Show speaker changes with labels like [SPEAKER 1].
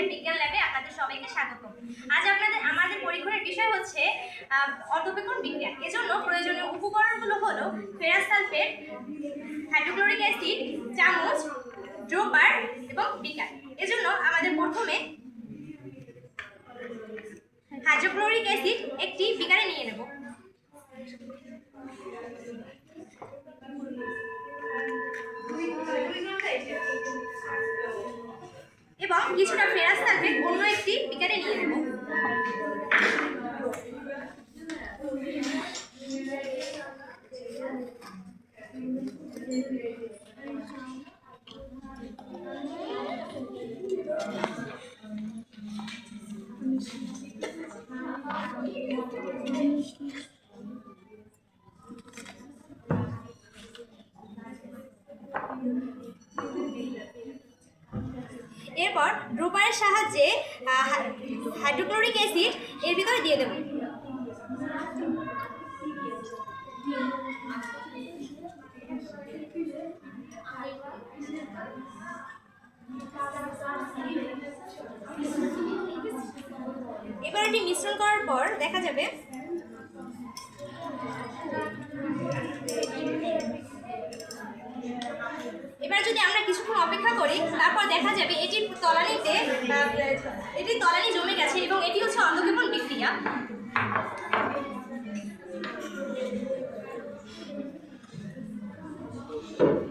[SPEAKER 1] কলেজের বিজ্ঞান ল্যাবে আপনাদের সবাইকে স্বাগত। আজ আপনাদের আমাদের পরীক্ষণের বিষয় হচ্ছে অর্ধপেক্ষণ বিজ্ঞান। এজন্য প্রয়োজনীয় উপকরণগুলো হলো ফেরাস সালফেট হাইড্রোক্লোরিক অ্যাসিড, চামচ, ড্রোপার এবং বিকার। এজন্য আমাদের প্রথমে হাইড্রোক্লোরিক অ্যাসিড এবং কিছুটা ফেরাস থাকবে অন্য একটি বিকারে নিয়ে নেব। এরপর ড্রোপারের সাহায্যে হাইড্রোক্লোরিক অ্যাসিড এর ভিতরে দিয়ে দেব। এবার এটি মিশ্রণ করার পর দেখা যাবে এবার যদি আমরা কিছুক্ষণ অপেক্ষা করি, তারপর দেখা যাবে এটির তলানিতে এটির তলানি জমে গেছে এবং এটি হচ্ছে অন্ধক্ষেপণ বিক্রিয়া Thank you.